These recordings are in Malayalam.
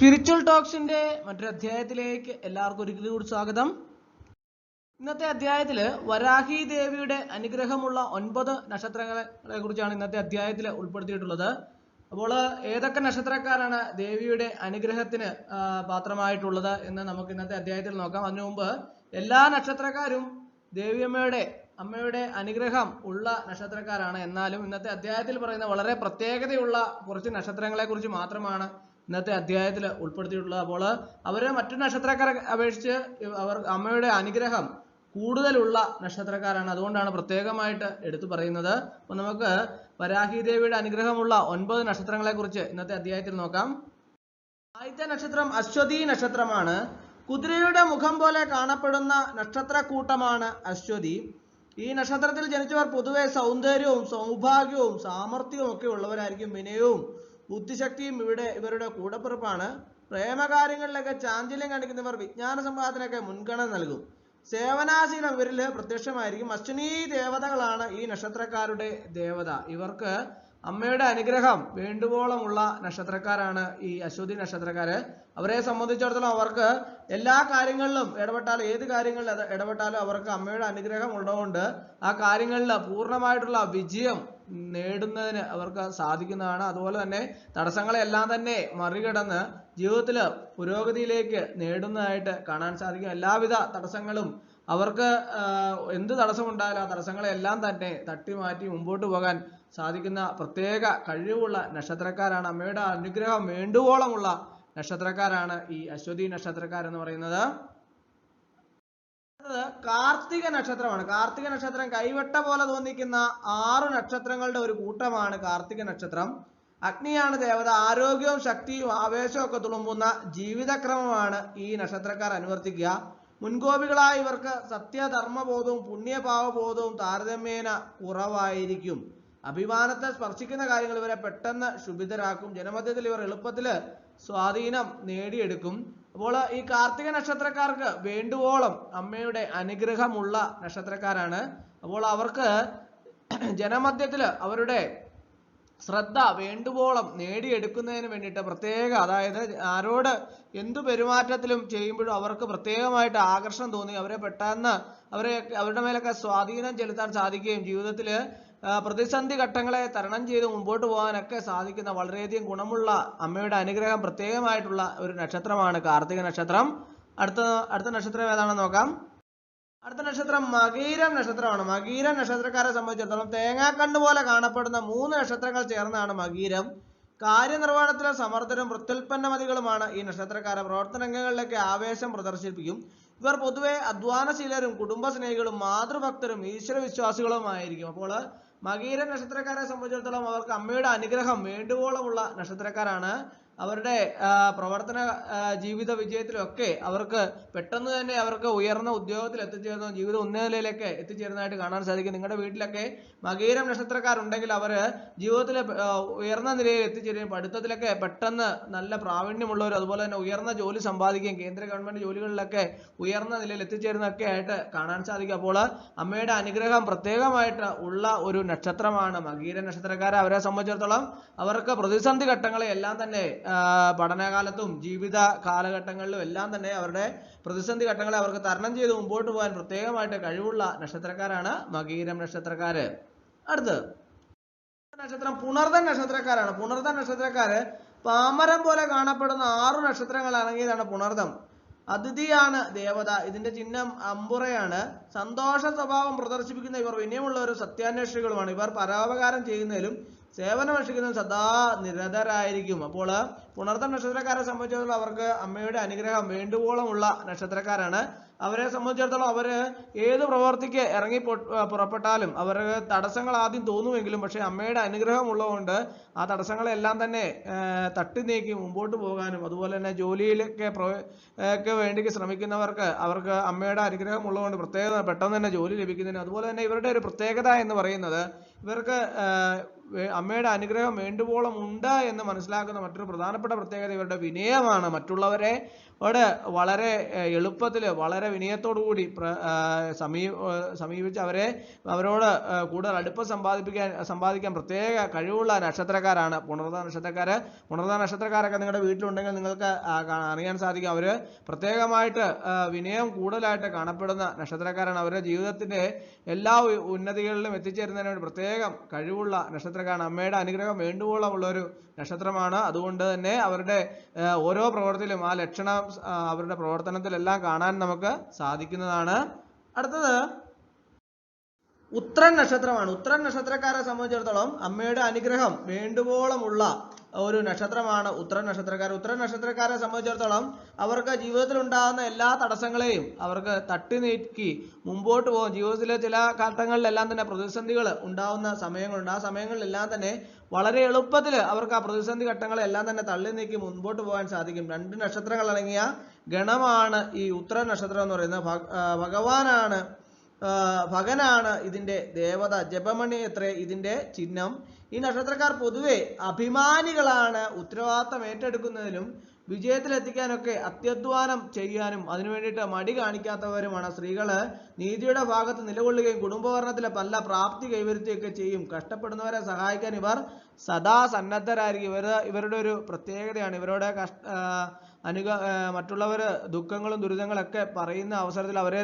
സ്പിരിച്വൽ ടോക്സിന്റെ മറ്റൊരു അധ്യായത്തിലേക്ക് എല്ലാവർക്കും ഒരിക്കലും കൂടി സ്വാഗതം. ഇന്നത്തെ അധ്യായത്തിൽ വരാഹി ദേവിയുടെ അനുഗ്രഹമുള്ള ഒൻപത് നക്ഷത്രങ്ങളെ കുറിച്ചാണ് ഇന്നത്തെ അധ്യായത്തിൽ ഉൾപ്പെടുത്തിയിട്ടുള്ളത്. അപ്പോൾ ഏതൊക്കെ നക്ഷത്രക്കാരാണ് ദേവിയുടെ അനുഗ്രഹത്തിന് പാത്രമായിട്ടുള്ളത് എന്ന് നമുക്ക് ഇന്നത്തെ അധ്യായത്തിൽ നോക്കാം. അതിനു മുമ്പ് എല്ലാ നക്ഷത്രക്കാരും ദേവിയമ്മയുടെ അമ്മയുടെ അനുഗ്രഹം ഉള്ള നക്ഷത്രക്കാരാണ്. എന്നാലും ഇന്നത്തെ അധ്യായത്തിൽ പറയുന്ന വളരെ പ്രത്യേകതയുള്ള കുറച്ച് നക്ഷത്രങ്ങളെ കുറിച്ച് മാത്രമാണ് ഇന്നത്തെ അധ്യായത്തിൽ ഉൾപ്പെടുത്തിയിട്ടുള്ളത് അപ്പോൾ അവർ മറ്റു നക്ഷത്രക്കാരെ അപേക്ഷിച്ച് അവർ അമ്മയുടെ അനുഗ്രഹം കൂടുതലുള്ള നക്ഷത്രക്കാരാണ്. അതുകൊണ്ടാണ് പ്രത്യേകമായിട്ട് എടുത്തു പറയുന്നത്. അപ്പോൾ നമുക്ക് വരാഹി ദേവിയുടെ അനുഗ്രഹമുള്ള ഒൻപത് നക്ഷത്രങ്ങളെ കുറിച്ച് ഇന്നത്തെ അധ്യായത്തിൽ നോക്കാം. ആദ്യത്തെ നക്ഷത്രം അശ്വതി നക്ഷത്രമാണ്. കുതിരയുടെ മുഖം പോലെ കാണപ്പെടുന്ന നക്ഷത്രക്കൂട്ടമാണ് അശ്വതി. ഈ നക്ഷത്രത്തിൽ ജനിച്ചവർ പൊതുവെ സൗന്ദര്യവും സൗഭാഗ്യവും സാമർഥ്യവും ഒക്കെ ഉള്ളവരായിരിക്കും വിനയവും ബുദ്ധിശക്തിയും ഇവിടെ ഇവരുടെ കൂടപ്പിറപ്പാണ്. പ്രേമകാര്യങ്ങളിലൊക്കെ ചാഞ്ചല്യം കാണിക്കുന്നവർ വിജ്ഞാന സമ്പാദനൊക്കെ മുൻഗണന നൽകും. സേവനാശീലം ഇവരിൽ പ്രത്യക്ഷമായിരിക്കും. അശ്വിനി ദേവതകളാണ് ഈ നക്ഷത്രക്കാരുടെ ദേവത. ഇവർക്ക് അമ്മയുടെ അനുഗ്രഹം വേണ്ടുവോളമുള്ള നക്ഷത്രക്കാരാണ് ഈ അശ്വതി നക്ഷത്രക്കാര്. അവരെ സംബന്ധിച്ചിടത്തോളം അവർക്ക് എല്ലാ കാര്യങ്ങളിലും ഇടപെട്ടാലും ഏത് കാര്യങ്ങളിൽ ഇടപെട്ടാലും അവർക്ക് അമ്മയുടെ അനുഗ്രഹം ഉള്ളതുകൊണ്ട് ആ കാര്യങ്ങളിൽ പൂർണമായിട്ടുള്ള വിജയം നേടുന്നതിന് അവർക്ക് സാധിക്കുന്നതാണ്. അതുപോലെ തന്നെ തടസ്സങ്ങളെല്ലാം തന്നെ മറികടന്ന് ജീവിതത്തിൽ പുരോഗതിയിലേക്ക് നേടുന്നതായിട്ട് കാണാൻ സാധിക്കും. എല്ലാവിധ തടസ്സങ്ങളും അവർക്ക് എന്ത് തടസ്സമുണ്ടായാലും ആ തടസ്സങ്ങളെല്ലാം തന്നെ തട്ടി മാറ്റി മുമ്പോട്ട് പോകാൻ സാധിക്കുന്ന പ്രത്യേക കഴിവുള്ള നക്ഷത്രക്കാരാണ്. അമ്മയുടെ അനുഗ്രഹം വേണ്ടുവോളമുള്ള നക്ഷത്രക്കാരാണ് ഈ അശ്വതി നക്ഷത്രക്കാർ എന്ന് പറയുന്നത്. അടുത്തത് കാർത്തിക നക്ഷത്രമാണ്. കാർത്തിക നക്ഷത്രം കൈവട്ട പോലെ തോന്നിക്കുന്ന ആറ് നക്ഷത്രങ്ങളുടെ ഒരു കൂട്ടമാണ് കാർത്തിക നക്ഷത്രം. അഗ്നിയാണ് ദേവത. ആരോഗ്യവും ശക്തിയും ആവേശവും ഒക്കെ തുളുമ്പുന്ന ജീവിതക്രമമാണ് ഈ നക്ഷത്രക്കാർ അനുവർത്തിക്കുക. മുൻകോപികളായ ഇവർക്ക് സത്യധർമ്മബോധവും പുണ്യഭാവബോധവും താരതമ്യേന കുറവായിരിക്കും. അഭിമാനത്തെ സ്പർശിക്കുന്ന കാര്യങ്ങൾ ഇവരെ പെട്ടെന്ന് ശുഭിതരാക്കും. ജനമധ്യത്തിൽ ഇവർ എളുപ്പത്തിൽ സ്വാധീനം നേടിയെടുക്കും. അപ്പോൾ ഈ കാർത്തിക നക്ഷത്രക്കാർക്ക് വേണ്ടുവോളം അമ്മയുടെ അനുഗ്രഹമുള്ള നക്ഷത്രക്കാരാണ്. അപ്പോൾ അവർക്ക് ജനമധ്യത്തിൽ അവരുടെ ശ്രദ്ധ വേണ്ടുവോളം നേടിയെടുക്കുന്നതിന് വേണ്ടിയിട്ട് പ്രത്യേക അതായത് ആരോട് എന്തു പെരുമാറ്റത്തിലും ചെയ്യുമ്പോഴും അവർക്ക് പ്രത്യേകമായിട്ട് ആകർഷണം തോന്നി. അവരെ പെട്ടെന്ന് അവരെ അവരുടെ മേലൊക്കെ സ്വാധീനം ചെലുത്താൻ സാധിക്കുകയും ജീവിതത്തിൽ പ്രതിസന്ധി ഘട്ടങ്ങളെ തരണം ചെയ്ത് മുമ്പോട്ട് പോകാനൊക്കെ സാധിക്കുന്ന വളരെയധികം ഗുണമുള്ള അമ്മയുടെ അനുഗ്രഹം പ്രത്യേകമായിട്ടുള്ള ഒരു നക്ഷത്രമാണ് കാർത്തിക നക്ഷത്രം. അടുത്ത അടുത്ത നക്ഷത്രം ഏതാണെന്ന് നോക്കാം. അടുത്ത നക്ഷത്രം മകീരം നക്ഷത്രമാണ്. മകീരം നക്ഷത്രക്കാരെ സംബന്ധിച്ചിടത്തോളം തേങ്ങാക്കണ്ണ് പോലെ കാണപ്പെടുന്ന മൂന്ന് നക്ഷത്രങ്ങൾ ചേർന്നാണ് മകീരം. കാര്യനിർവഹണത്തിലെ സമർത്ഥരും പ്രത്യുൽപ്പന്നമതികളുമാണ് ഈ നക്ഷത്രക്കാരെ. പ്രവർത്തനങ്ങളിലൊക്കെ ആവേശം പ്രദർശിപ്പിക്കും. ഇവർ പൊതുവെ അധ്വാനശീലരും കുടുംബസ്നേഹികളും മാതൃഭക്തരും ഈശ്വരവിശ്വാസികളുമായിരിക്കും. അപ്പോൾ മകീര നക്ഷത്രക്കാരെ സംബന്ധിച്ചിടത്തോളം അവർക്ക് അമ്മയുടെ അനുഗ്രഹം വേണ്ടുവോളമുള്ള നക്ഷത്രക്കാരാണ് അവരുടെ പ്രവർത്തന ജീവിത വിജയത്തിലൊക്കെ അവർക്ക് പെട്ടെന്ന് തന്നെ അവർക്ക് ഉയർന്ന ഉദ്യോഗത്തിൽ എത്തിച്ചേർന്ന ജീവിത ഉന്നതിയിലേക്ക് എത്തിച്ചേരുന്നതായിട്ട് കാണാൻ സാധിക്കും. നിങ്ങളുടെ വീട്ടിലൊക്കെ മകീരം നക്ഷത്രക്കാരുണ്ടെങ്കിൽ അവർ ജീവിതത്തിൽ ഉയർന്ന നിലയിൽ എത്തിച്ചേരുകയും പഠിത്തത്തിലൊക്കെ പെട്ടെന്ന് നല്ല പ്രാവീണ്യമുള്ളവർ അതുപോലെ തന്നെ ഉയർന്ന ജോലി സമ്പാദിക്കുകയും കേന്ദ്ര ഗവൺമെന്റ് ജോലികളിലൊക്കെ ഉയർന്ന നിലയിൽ എത്തിച്ചേരുന്നതൊക്കെ ആയിട്ട് കാണാൻ സാധിക്കും. അപ്പോൾ അമ്മയുടെ അനുഗ്രഹം പ്രത്യേകമായിട്ട് ഉള്ള ഒരു നക്ഷത്രമാണ് മകീര നക്ഷത്രക്കാരെ. അവരെ സംബന്ധിച്ചിടത്തോളം അവർക്ക് പ്രതിസന്ധി ഘട്ടങ്ങളെ എല്ലാം തന്നെ പഠനകാലത്തും ജീവിത കാലഘട്ടങ്ങളിലും എല്ലാം തന്നെ അവരുടെ പ്രതിസന്ധി ഘട്ടങ്ങളെ അവർക്ക് തരണം ചെയ്ത് മുമ്പോട്ട് പോകാൻ പ്രത്യേകമായിട്ട് കഴിവുള്ള നക്ഷത്രക്കാരാണ് മകീരം നക്ഷത്രക്കാര്. അടുത്ത്. നക്ഷത്രം പുണർദൻ നക്ഷത്രക്കാരാണ്. പുണർദൻ നക്ഷത്രക്കാര് പാമരം പോലെ കാണപ്പെടുന്ന ആറു നക്ഷത്രങ്ങൾ അടങ്ങിയതാണ് പുണർദം അതിഥിയാണ് ദേവത. ഇതിന്റെ ചിഹ്നം അമ്പുറയാണ്. സന്തോഷ സ്വഭാവം പ്രദർശിപ്പിക്കുന്ന ഇവർ വിനയമുള്ളവരും സത്യാന്വേഷികളുമാണ്. ഇവർ പരോപകാരം ചെയ്യുന്നതിലും സേവനമനുഷ്ഠിക്കുന്നതിലും സദാ നിരതരായിരിക്കും. അപ്പോൾ പുണർത്തം നക്ഷത്രക്കാരെ സംബന്ധിച്ചിടത്തോളം അവർക്ക് അമ്മയുടെ അനുഗ്രഹം വേണ്ടുവോളമുള്ള നക്ഷത്രക്കാരാണ് അവരെ സംബന്ധിച്ചിടത്തോളം അവർ ഏത് പ്രവർത്തിക്ക് ഇറങ്ങി പുറപ്പെട്ടാലും അവർക്ക് തടസ്സങ്ങൾ ആദ്യം തോന്നുമെങ്കിലും പക്ഷെ അമ്മയുടെ അനുഗ്രഹം ഉള്ളതുകൊണ്ട് ആ തടസ്സങ്ങളെല്ലാം തന്നെ തട്ടി നീക്കി മുമ്പോട്ട് പോകാനും അതുപോലെ തന്നെ ജോലിയിലൊക്കെ ഒക്കെ വേണ്ടി ശ്രമിക്കുന്നവർക്ക് അവർക്ക് അമ്മയുടെ അനുഗ്രഹം ഉള്ളതുകൊണ്ട് പ്രത്യേകത പെട്ടെന്ന് തന്നെ ജോലി ലഭിക്കുന്നതിന് അതുപോലെ തന്നെ ഇവരുടെ ഒരു പ്രത്യേകത എന്ന് പറയുന്നത് ഇവർക്ക് അമ്മയുടെ അനുഗ്രഹം വേണ്ടുവോളം ഉണ്ട് എന്ന് മനസ്സിലാക്കുന്ന മറ്റൊരു പ്രധാനപ്പെട്ട പ്രത്യേകത ഇവരുടെ വിനയമാണ്. മറ്റുള്ളവരെ ോട് വളരെ എളുപ്പത്തിൽ വളരെ വിനയത്തോടുകൂടി സമീ സമീപിച്ച് അവരെ അവരോട് കൂടുതൽ അടുപ്പം സമ്പാദിപ്പിക്കാൻ സമ്പാദിക്കാൻ പ്രത്യേക കഴിവുള്ള നക്ഷത്രക്കാരാണ്. പുണർദ നക്ഷത്രക്കാർ പുണർദ നക്ഷത്രക്കാരൊക്കെ നിങ്ങളുടെ വീട്ടിലുണ്ടെങ്കിൽ നിങ്ങൾക്ക് അറിയാൻ സാധിക്കും. അവർ പ്രത്യേകമായിട്ട് വിനയം കൂടുതലായിട്ട് കാണപ്പെടുന്ന നക്ഷത്രക്കാരാണ്. അവരുടെ ജീവിതത്തിന്റെ എല്ലാ ഉന്നതികളിലും എത്തിച്ചേരുന്നതിന് വേണ്ടി പ്രത്യേകം കഴിവുള്ള നക്ഷത്രക്കാരാണ്. അമ്മയുടെ അനുഗ്രഹം വേണ്ടുവോളമുള്ള ഒരു നക്ഷത്രമാണ്. അതുകൊണ്ട് തന്നെ അവരുടെ ഓരോ പ്രവർത്തിയിലും ആ ലക്ഷണം അവരുടെ പ്രവർത്തനത്തിലെല്ലാം കാണാൻ നമുക്ക് സാധിക്കുന്നതാണ്. അടുത്തത് ഉത്രൻ നക്ഷത്രമാണ്. ഉത്രൻ നക്ഷത്രക്കാരെ സംബന്ധിച്ചിടത്തോളം അമ്മയുടെ അനുഗ്രഹം വേണ്ടുവോളമുള്ള ഒരു നക്ഷത്രമാണ് ഉത്രൻ നക്ഷത്രക്കാർ. ഉത്രൻ നക്ഷത്രക്കാരെ സംബന്ധിച്ചിടത്തോളം അവർക്ക് ജീവിതത്തിൽ ഉണ്ടാകുന്ന എല്ലാ തടസ്സങ്ങളെയും അവർക്ക് തട്ടി നീക്കി മുമ്പോട്ട് പോകും. ജീവിതത്തിലെ ചില ഘട്ടങ്ങളിലെല്ലാം തന്നെ പ്രതിസന്ധികൾ ഉണ്ടാകുന്ന സമയങ്ങളുണ്ട്. ആ സമയങ്ങളിലെല്ലാം തന്നെ വളരെ എളുപ്പത്തിൽ അവർക്ക് ആ പ്രതിസന്ധി ഘട്ടങ്ങളെല്ലാം തന്നെ തള്ളി നീക്കി മുൻപോട്ട് പോകാൻ സാധിക്കും. രണ്ട് നക്ഷത്രങ്ങൾ അടങ്ങിയ ഗണമാണ് ഈ ഉത്തര നക്ഷത്രം എന്ന് പറയുന്നത്. ഭഗവാനാണ് ഭഗനാണ് ഇതിന്റെ ദേവത. ജപമണി എത്രേ? ഇതിന്റെ ചിഹ്നം. ഈ നക്ഷത്രക്കാർ പൊതുവെ അഭിമാനികളാണ്. ഉത്തരവാദിത്തം ഏറ്റെടുക്കുന്നതിലും വിജയത്തിലെത്തിക്കാനൊക്കെ അത്യധ്വാനം ചെയ്യാനും അതിനു വേണ്ടിയിട്ട് മടി കാണിക്കാത്തവരുമാണ് സ്ത്രീകൾ നീതിയുടെ ഭാഗത്ത് നിലകൊള്ളുകയും കുടുംബഭരണത്തിലെ പല പ്രാപ്തി കൈവരുത്തുകയൊക്കെ ചെയ്യും. കഷ്ടപ്പെടുന്നവരെ സഹായിക്കാൻ ഇവർ സദാ സന്നദ്ധരായിരിക്കും. ഇവർ ഇവരുടെ ഒരു പ്രത്യേകതയാണ്. ഇവരുടെ കഷ്ട അനുഗ മറ്റുള്ളവർ ദുഃഖങ്ങളും ദുരിതങ്ങളൊക്കെ പറയുന്ന അവസരത്തിൽ അവരെ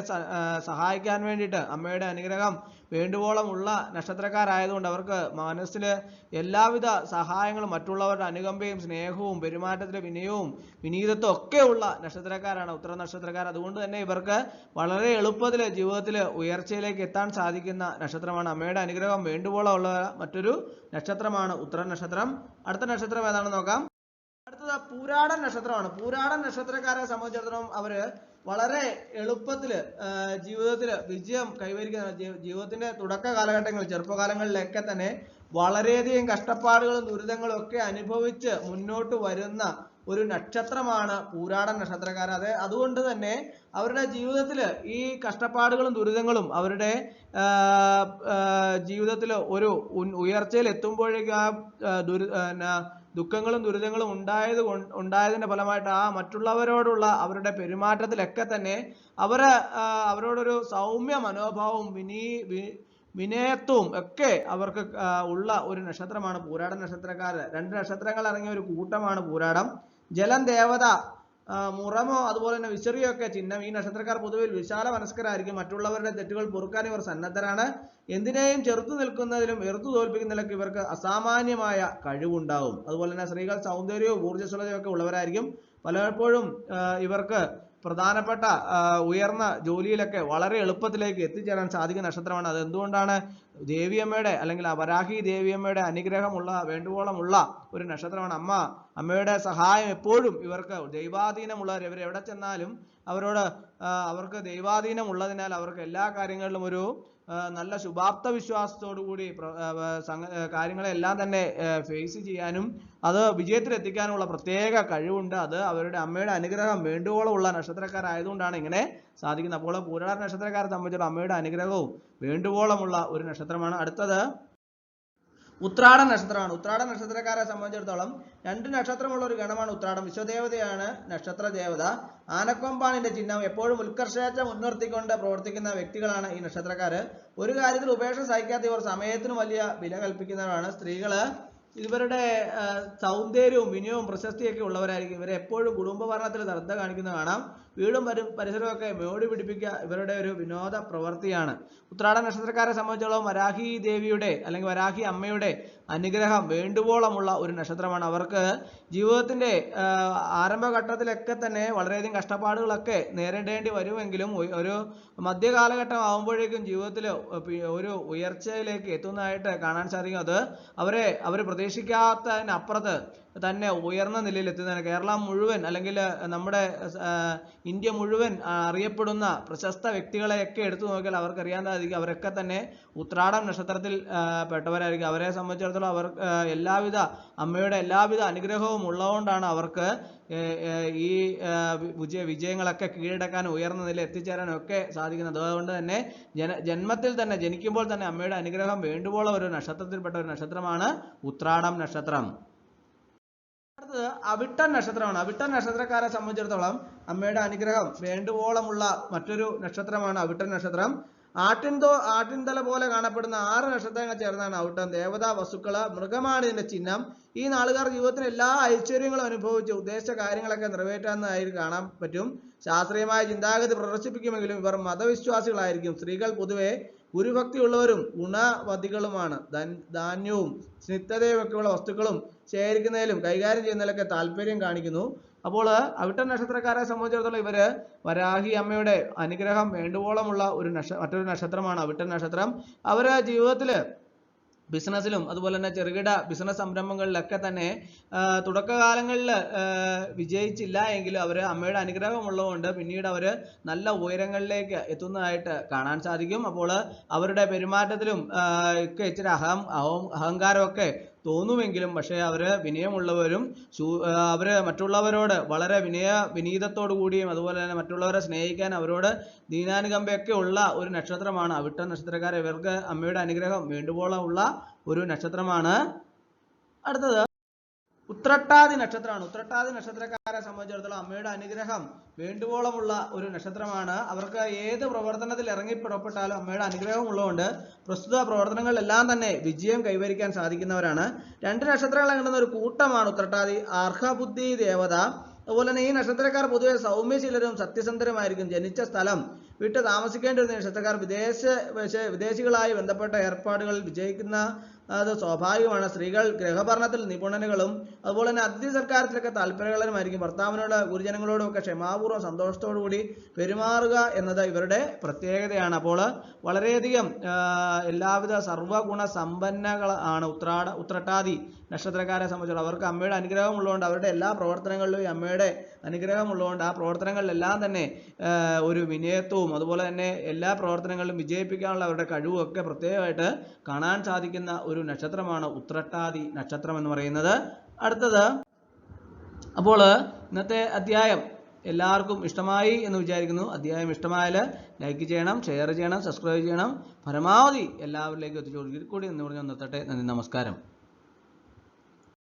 സഹായിക്കാൻ വേണ്ടിയിട്ട് അമ്മയുടെ അനുഗ്രഹം വേണ്ടുവോളമുള്ള നക്ഷത്രക്കാരായതുകൊണ്ട് അവർക്ക് മനസ്സിൽ എല്ലാവിധ സഹായങ്ങളും മറ്റുള്ളവരുടെ അനുകമ്പയും സ്നേഹവും പെരുമാറ്റത്തിലെ വിനയവും വിനീതത്വം ഒക്കെ ഉള്ള നക്ഷത്രക്കാരാണ് ഉത്തര നക്ഷത്രക്കാർ. അതുകൊണ്ട് തന്നെ ഇവർക്ക് വളരെ എളുപ്പത്തിൽ ജീവിതത്തിൽ ഉയർച്ചയിലേക്ക് എത്താൻ സാധിക്കുന്ന നക്ഷത്രമാണ് അമ്മയുടെ അനുഗ്രഹം. വേണ്ടുവോളമുള്ള മറ്റൊരു നക്ഷത്രമാണ് ഉത്തര നക്ഷത്രം. അടുത്ത നക്ഷത്രം ഏതാണെന്ന് നോക്കാം. അടുത്തത് പൂരാടൻ നക്ഷത്രമാണ്. പൂരാടൻ നക്ഷത്രക്കാരെ സംബന്ധിച്ചിടത്തോളം അവർ വളരെ എളുപ്പത്തിൽ ജീവിതത്തിൽ വിജയം കൈവരിക്കുന്ന ജീവിതത്തിന്റെ തുടക്ക കാലഘട്ടങ്ങളിൽ ചെറുപ്പകാലങ്ങളിലൊക്കെ തന്നെ വളരെയധികം കഷ്ടപ്പാടുകളും ദുരിതങ്ങളും ഒക്കെ അനുഭവിച്ച് മുന്നോട്ട് വരുന്ന ഒരു നക്ഷത്രമാണ് പൂരാട നക്ഷത്രക്കാർ അതെ അതുകൊണ്ട് തന്നെ അവരുടെ ജീവിതത്തിൽ ഈ കഷ്ടപ്പാടുകളും ദുരിതങ്ങളും അവരുടെ ജീവിതത്തിൽ ഒരു ഉയർച്ചയിൽ എത്തുമ്പോഴേക്കും ആ ദുരി ദുഃഖങ്ങളും ദുരിതങ്ങളും ഉണ്ടായത് ഉണ്ടായതിന്റെ ഫലമായിട്ട് ആ മറ്റുള്ളവരോടുള്ള അവരുടെ പെരുമാറ്റത്തിലൊക്കെ തന്നെ അവർ അവരോടൊരു സൗമ്യ മനോഭാവവും വിനീ വിനയത്വവും ഒക്കെ അവർക്ക് ഉള്ള ഒരു നക്ഷത്രമാണ് പൂരാട നക്ഷത്രക്കാര്. രണ്ട് നക്ഷത്രങ്ങൾ ഇറങ്ങിയ ഒരു കൂട്ടമാണ് പൂരാടം. ജലം ദേവത മുറമോ അതുപോലെ തന്നെ വിശറിയോ ഒക്കെ ചിഹ്നം. ഈ നക്ഷത്രക്കാർ പൊതുവിൽ വിശാല മനസ്കരായിരിക്കും. മറ്റുള്ളവരുടെ തെറ്റുകൾ പൊറുക്കാൻ ഇവർ സന്നദ്ധരാണ്. എന്തിനേയും ചെറുത്തു നിൽക്കുന്നതിലും എറുത്തു തോൽപ്പിക്കുന്നതിലൊക്കെ ഇവർക്ക് അസാമാന്യമായ കഴിവുണ്ടാവും. അതുപോലെ തന്നെ സ്ത്രീകൾ സൗന്ദര്യവും ഊർജസ്വലതയും ഒക്കെ ഉള്ളവരായിരിക്കും. പലപ്പോഴും ഇവർക്ക് പ്രധാനപ്പെട്ട ഉയർന്ന ജോലിയിലൊക്കെ വളരെ എളുപ്പത്തിലേക്ക് എത്തിച്ചേരാൻ സാധിക്കുന്ന നക്ഷത്രമാണ്. അത് എന്തുകൊണ്ടാണ് ദേവിയമ്മയുടെ അല്ലെങ്കിൽ അവരാഹി വരാഹി ദേവിയമ്മയുടെ അനുഗ്രഹമുള്ള വേണ്ടുവോളമുള്ള ഒരു നക്ഷത്രമാണ് അമ്മ. അമ്മയുടെ സഹായം എപ്പോഴും ഇവർക്ക് ദൈവാധീനമുള്ളവർ. ഇവർ എവിടെ ചെന്നാലും അവരോട് അവർക്ക് ദൈവാധീനമുള്ളതിനാൽ അവർക്ക് എല്ലാ കാര്യങ്ങളിലും ഒരു നല്ല ശുഭാപ്ത വിശ്വാസത്തോടുകൂടി കാര്യങ്ങളെല്ലാം തന്നെ ഫേസ് ചെയ്യാനും അത് വിജയത്തിലെത്തിക്കാനുള്ള പ്രത്യേക കഴിവുണ്ട് അത്. അവരുടെ അമ്മയുടെ അനുഗ്രഹം വേണ്ടുവോളമുള്ള നക്ഷത്രക്കാരായതുകൊണ്ടാണ് ഇങ്ങനെ സാധിക്കുന്നത്. അപ്പോൾ പൂരാട നക്ഷത്രക്കാരെ സംബന്ധിച്ചിടത്തോളം അമ്മയുടെ അനുഗ്രഹവും വേണ്ടുവോളമുള്ള ഒരു നക്ഷത്രമാണ് അടുത്തത്. ഉത്രാടൻ നക്ഷത്രമാണ്. ഉത്രാട നക്ഷത്രക്കാരെ സംബന്ധിച്ചിടത്തോളം രണ്ട് നക്ഷത്രമുള്ള ഒരു ഗണമാണ് ഉത്രാടം. വിശ്വദേവതയാണ് നക്ഷത്ര ദേവത. ആനക്കൊമ്പാണിന്റെ ചിഹ്നം എപ്പോഴും ഉത്കർഷേച്ഛ മുൻനിർത്തിക്കൊണ്ട് പ്രവർത്തിക്കുന്ന വ്യക്തികളാണ് ഈ നക്ഷത്രക്കാര്. ഒരു കാര്യത്തിൽ ഉപേക്ഷ സഹിക്കാത്ത ഇവർ സമയത്തിന് വലിയ വില കൽപ്പിക്കുന്നവരാണ്. സ്ത്രീകൾ ഇവരുടെ സൗന്ദര്യവും വിനയവും പ്രശസ്തിയൊക്കെ ഉള്ളവരായിരിക്കും. ഇവരെ എപ്പോഴും കുടുംബ ഭരണത്തിൽ ശ്രദ്ധ കാണിക്കുന്നത് കാണാം. വീടും പരി പരിസരവും ഒക്കെ മോടി പിടിപ്പിക്കുക ഇവരുടെ ഒരു വിനോദ പ്രവൃത്തിയാണ്. ഉത്രാട നക്ഷത്രക്കാരെ സംബന്ധിച്ചിടത്തോളം വരാഹി ദേവിയുടെ അല്ലെങ്കിൽ വരാഹി അമ്മയുടെ അനുഗ്രഹം വേണ്ടുവോളമുള്ള ഒരു നക്ഷത്രമാണ്. അവർക്ക് ജീവിതത്തിന്റെ ആ, ആരംഭഘട്ടത്തിലൊക്കെ തന്നെ വളരെയധികം കഷ്ടപ്പാടുകളൊക്കെ നേരിടേണ്ടി വരുമെങ്കിലും ഒരു മധ്യകാലഘട്ടം ആകുമ്പോഴേക്കും ജീവിതത്തിൽ ഒരു ഉയർച്ചയിലേക്ക് എത്തുന്നതായിട്ട് കാണാൻ സാധിക്കും. അത് അവരെ അവർ പ്രതീക്ഷിക്കാത്തതിനപ്പുറത്ത് തന്നെ ഉയർന്ന നിലയിൽ എത്തുന്നതാണ് കേരളം മുഴുവൻ അല്ലെങ്കിൽ നമ്മുടെ ഇന്ത്യ മുഴുവൻ അറിയപ്പെടുന്ന പ്രശസ്ത വ്യക്തികളെയൊക്കെ എടുത്തു നോക്കിയാൽ അവർക്ക് അറിയാൻ സാധിക്കും അവരൊക്കെ തന്നെ ഉത്രാടം നക്ഷത്രത്തിൽ പെട്ടവരായിരിക്കും. അവരെ സംബന്ധിച്ചിടത്തോളം അവർ എല്ലാവിധ അമ്മയുടെ എല്ലാവിധ അനുഗ്രഹവും ഉള്ളതുകൊണ്ടാണ് അവർക്ക് ഈ വിജയ വിജയങ്ങളൊക്കെ കീഴടക്കാനും ഉയർന്ന നില എത്തിച്ചേരാനും ഒക്കെ സാധിക്കുന്നത്. അതുകൊണ്ട് തന്നെ ജന ജന്മത്തിൽ തന്നെ ജനിക്കുമ്പോൾ തന്നെ അമ്മയുടെ അനുഗ്രഹം വേണ്ടുവോളം ഒരു നക്ഷത്രത്തിൽപ്പെട്ട ഒരു നക്ഷത്രമാണ് ഉത്രാടം നക്ഷത്രം. അവിട്ടൻ നക്ഷത്രമാണ്. അവിട്ട നക്ഷത്രക്കാരെ സംബന്ധിച്ചിടത്തോളം അമ്മയുടെ അനുഗ്രഹം വേണ്ടുവോളമുള്ള മറ്റൊരു നക്ഷത്രമാണ് അവിട്ട നക്ഷത്രം. ആട്ടിൻതോ ആട്ടിൻതല പോലെ കാണപ്പെടുന്ന ആറ് നക്ഷത്രങ്ങൾ ചേർന്നാണ് അവിട്ടം ദേവതാ വസ്തുക്കൾ മൃഗമാണ് ഇതിന്റെ ചിഹ്നം. ഈ നാളുകാർ ജീവിതത്തിന് എല്ലാ ഐശ്വര്യങ്ങളും അനുഭവിച്ച് ഉദ്ദേശിച്ച കാര്യങ്ങളൊക്കെ നിറവേറ്റാവുന്നതായി കാണാൻ പറ്റും. ശാസ്ത്രീയമായ ചിന്താഗതി പ്രദർശിപ്പിക്കുമെങ്കിലും ഇവർ മതവിശ്വാസികളായിരിക്കും. സ്ത്രീകൾ പൊതുവെ ഗുരുഭക്തിയുള്ളവരും ഗുണവതികളുമാണ്. ധാന്യവും സ്നിഗ്ധതയും ഒക്കെയുള്ള വസ്തുക്കളും ശേഖരിക്കുന്നതിലും കൈകാര്യം ചെയ്യുന്നതിലൊക്കെ താല്പര്യം കാണിക്കുന്നു. അപ്പോൾ അവിട്ട നക്ഷത്രക്കാരെ സംബന്ധിച്ചിടത്തോളം ഇവർ വരാഹി അമ്മയുടെ അനുഗ്രഹം വേണ്ടുവോളമുള്ള ഒരു നക്ഷ മറ്റൊരു നക്ഷത്രമാണ് അവിട്ട നക്ഷത്രം. അവർ ജീവിതത്തിൽ ബിസിനസ്സിലും അതുപോലെ തന്നെ ചെറുകിട ബിസിനസ് സംരംഭങ്ങളിലൊക്കെ തന്നെ തുടക്കകാലങ്ങളിൽ വിജയിച്ചില്ല എങ്കിലും അവർ അമ്മയുടെ അനുഗ്രഹം ഉള്ളതുകൊണ്ട് പിന്നീട് അവർ നല്ല ഉയരങ്ങളിലേക്ക് എത്തുന്നതായിട്ട് കാണാൻ സാധിക്കും. അപ്പോൾ അവരുടെ പെരുമാറ്റത്തിലും ഒക്കെ ഇച്ചിരി അഹം അഹം അഹങ്കാരമൊക്കെ തോന്നുമെങ്കിലും പക്ഷേ അവർ വിനയമുള്ളവരും അവർ മറ്റുള്ളവരോട് വളരെ വിനയ വിനീതത്തോടു കൂടിയും അതുപോലെ തന്നെ മറ്റുള്ളവരെ സ്നേഹിക്കാൻ അവരോട് ദീനാനുകമ്പയൊക്കെ ഉള്ള ഒരു നക്ഷത്രമാണ്. അവിട്ട നക്ഷത്രക്കാരെ ഇവർക്ക് അമ്മയുടെ അനുഗ്രഹം വേണ്ടുവോളം ഉള്ള ഒരു നക്ഷത്രമാണ്. അടുത്തത് ഉത്രട്ടാതി നക്ഷത്രമാണ്. ഉത്രട്ടാതി നക്ഷത്രക്കാരെ സംബന്ധിച്ചിടത്തോളം അമ്മയുടെ അനുഗ്രഹം വേണ്ടുവോളമുള്ള ഒരു നക്ഷത്രമാണ്. അവർക്ക് ഏത് പ്രവർത്തനത്തിൽ ഇറങ്ങി പുറപ്പെട്ടാലും അമ്മയുടെ അനുഗ്രഹം ഉള്ളതുകൊണ്ട് പ്രസ്തുത പ്രവർത്തനങ്ങളിലെല്ലാം തന്നെ വിജയം കൈവരിക്കാൻ സാധിക്കുന്നവരാണ്. രണ്ട് നക്ഷത്രങ്ങൾ അടങ്ങുന്ന ഒരു കൂട്ടമാണ് ഉത്രട്ടാതി. അർഹബുദ്ധി ദേവത. അതുപോലെ തന്നെ ഈ നക്ഷത്രക്കാർ പൊതുവെ സൗമ്യശീലരും സത്യസന്ധരുമായിരിക്കും. ജനിച്ച സ്ഥലം വിട്ട് താമസിക്കേണ്ടി വരുന്ന നക്ഷത്രക്കാർ വിദേശ വിദേശികളായി ബന്ധപ്പെട്ട ഏർപ്പാടുകളിൽ വിജയിക്കുന്ന അത് സ്വാഭാവികമാണ്. സ്ത്രീകൾ ഗൃഹഭരണത്തിൽ നിപുണനുകളും അതുപോലെ തന്നെ അതിഥി സർക്കാരത്തിലൊക്കെ താല്പര്യങ്ങളുമായിരിക്കും ഭർത്താവിനോട് ഗുരുജനങ്ങളോടും ഒക്കെ ക്ഷമാപൂർവം സന്തോഷത്തോടു കൂടി പെരുമാറുക എന്നത് ഇവരുടെ പ്രത്യേകതയാണ്. അപ്പോൾ വളരെയധികം എല്ലാവിധ സർവഗുണ സമ്പന്നകളാണ് ഉത്രാട ഉത്രട്ടാതി നക്ഷത്രക്കാരെ സംബന്ധിച്ചോളം അവർക്ക് അമ്മയുടെ അനുഗ്രഹം ഉള്ളതുകൊണ്ട് അവരുടെ എല്ലാ പ്രവർത്തനങ്ങളിലും അമ്മയുടെ അനുഗ്രഹം ഉള്ളതുകൊണ്ട് ആ പ്രവർത്തനങ്ങളിലെല്ലാം തന്നെ ഒരു വിനയത്വവും അതുപോലെ തന്നെ എല്ലാ പ്രവർത്തനങ്ങളിലും വിജയിപ്പിക്കാനുള്ള അവരുടെ കഴിവും ഒക്കെ പ്രത്യേകമായിട്ട് കാണാൻ സാധിക്കുന്ന ഒരു നക്ഷത്രമാണ് ഉത്രട്ടാതി നക്ഷത്രം എന്ന് പറയുന്നത്. അടുത്തത് അപ്പോൾ ഇന്നത്തെ അധ്യായം എല്ലാവർക്കും ഇഷ്ടമായി എന്ന് വിചാരിക്കുന്നു. അധ്യായം ഇഷ്ടമായാൽ ലൈക്ക് ചെയ്യണം ഷെയർ ചെയ്യണം സബ്സ്ക്രൈബ് ചെയ്യണം. പരമാവധി എല്ലാവരിലേക്കും എത്തിച്ചു കൂടി എന്ന് പറഞ്ഞു നിർത്തട്ടെ. നന്ദി നമസ്കാരം.